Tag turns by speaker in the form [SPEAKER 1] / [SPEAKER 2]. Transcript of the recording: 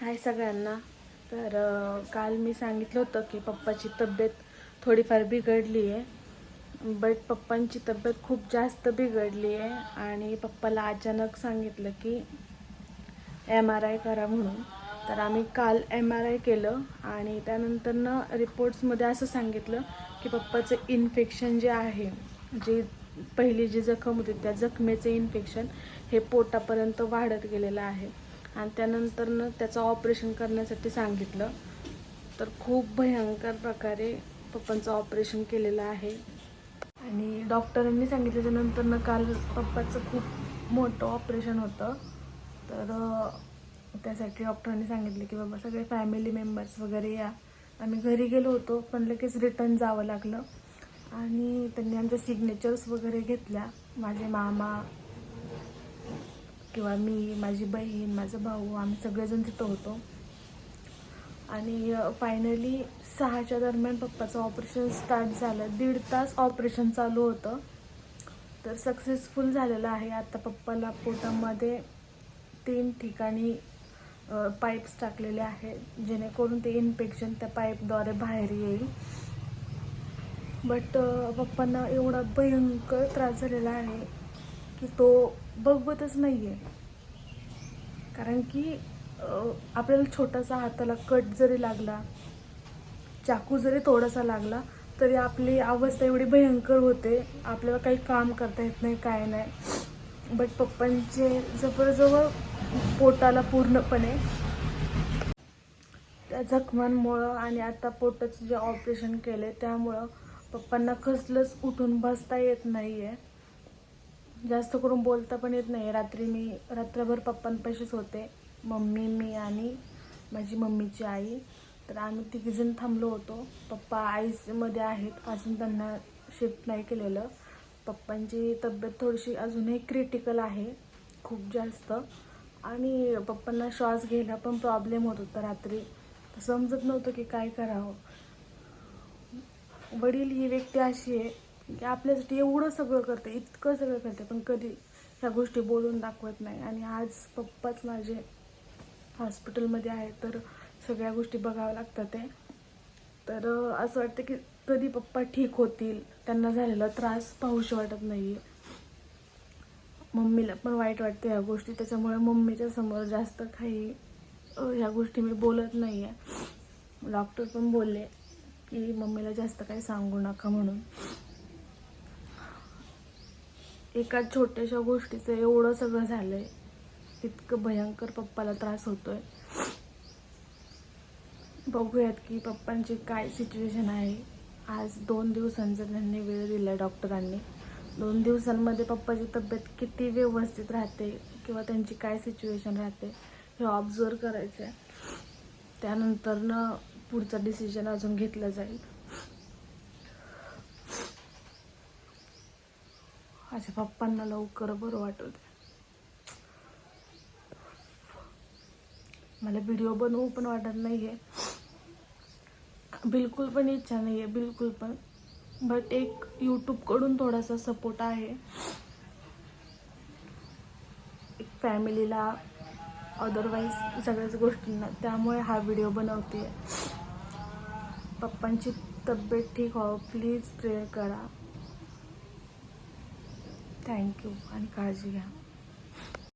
[SPEAKER 1] हाय सगळ्यांना. तर काल मी सांगितलं होतं की पप्पाची तब्येत थोडीफार बिघडली आहे बट पप्पांची तब्येत खूप जास्त बिघडली आहे आणि पप्पाला अचानक सांगितलं की एम आर आय करा म्हणून. तर आम्ही काल एम आर आय केलं आणि त्यानंतरनं रिपोर्ट्समध्ये असं सांगितलं की पप्पाचं इन्फेक्शन जे आहे जे पहिली जी जखम होती त्या जखमेचं इन्फेक्शन हे पोटापर्यंत वाढत गेलेलं आहे. आणि त्यानंतरनं त्याचं ऑपरेशन करण्यासाठी सांगितलं. तर खूप भयंकर प्रकारे पप्पांचं ऑपरेशन केलेलं आहे. आणि डॉक्टरांनी सांगितल्याच्यानंतरनं काल पप्पाचं खूप मोठं ऑपरेशन होतं. तर त्यासाठी डॉक्टरांनी सांगितलं की बाबा सगळे फॅमिली मेंबर्स वगैरे या. आम्ही घरी गेलो होतो पण लगेच रिटर्न जावं लागलं. आणि त्यांनी आमच्या सिग्नेचर्स वगैरे घेतल्या. माझे मामा किंवा मी माझी बहीण माझा भाऊ आम्ही सगळेजण तिथं होतो. आणि फायनली सहाच्या दरम्यान पप्पाचं ऑपरेशन स्टार्ट झालं. दीड तास ऑपरेशन चालू होतं. तर सक्सेसफुल झालेलं आहे. आता पप्पाला पोटामध्ये तीन ठिकाणी पाईप्स टाकलेले आहेत जेणेकरून ते इन्फेक्शन त्या पाईपद्वारे बाहेर येईल. बट पप्पांना एवढा भयंकर त्रास झालेला आहे. की तो बघवतच नाही आहे कारण की आपल्याला छोटासा हाताला कट जरी लागला चाकू जरी थोडासा लागला तरी आपली अवस्था एवढी भयंकर होते. आपल्याला काही काम करता येत नाही काय नाही. बट पप्पांचे जवळजवळ पोटाला पूर्णपणे त्या जखमांमुळं आणि आता पोटाचं जे ऑपरेशन केलं त्यामुळं पप्पांना कसलंच उठून बसता येत नाही आहे जास्त करून बोलता पण येत नाही. रात्री मी रात्रभर पप्पांपाशीच होते मम्मी मी आणि माझी मम्मीची आई. तर आम्ही तिघीजण थांबलो होतो. पप्पा आईमध्ये आहेत. अजून त्यांना शिफ्ट नाही केलेलं. पप्पांची तब्येत थोडीशी अजूनही क्रिटिकल आहे. खूप जास्त. आणि पप्पांना श्वास घ्यायला पण प्रॉब्लेम होत होता रात्री. समजत नव्हतं की काय करावं. वडील ही व्यक्ती अशी आहे की आपल्यासाठी एवढं सगळं करते इतकं सगळं करते पण कधी ह्या गोष्टी बोलून दाखवत नाही. आणि आज पप्पाच माझे हॉस्पिटलमध्ये आहे तर सगळ्या गोष्टी बघाव्या लागतात आहे तर असं वाटतं की कधी पप्पा ठीक होतील त्यांना झालेला त्रास पाहूशी वाटत नाही मम्मीला पण वाईट वाटतं ह्या गोष्टी त्याच्यामुळे मम्मीच्या समोर जास्त काही ह्या गोष्टी मी बोलत नाही आहे डॉक्टर पण बोलले की मम्मीला जास्त काही सांगू नका म्हणून. एका छोट्याशा गोष्टीचं एवढं सगळं झालंय. इतकं भयंकर पप्पाला त्रास होतोय. बघूयात की पप्पांची काय सिच्युएशन आहे. आज दोन दिवसांचा त्यांनी वेळ दिला डॉक्टरांनी. दोन दिवसांमध्ये पप्पाची तब्येत किती व्यवस्थित राहते किंवा त्यांची काय सिच्युएशन राहते हे ऑब्झर्व करायचं आहे त्यानंतरनं पुढचा डिसिजन अजून घेतला जाईल. माझ्या पप्पांना लवकर बरं वाटू मला व्हिडिओ बनवू पण वाटत नाही आहे बिलकुल पण इच्छा नाही आहे बिलकुल पण. बट एक यूट्यूबकडून थोडासा सपोर्ट आहे. एक फॅमिलीला अदरवाईज सगळ्याच गोष्टींना. त्यामुळे हा व्हिडिओ बनवते पप्पांची तब्येत ठीक व्हावं. प्लीज प्रेयर करा. थँक्यू आणि काळजी घ्या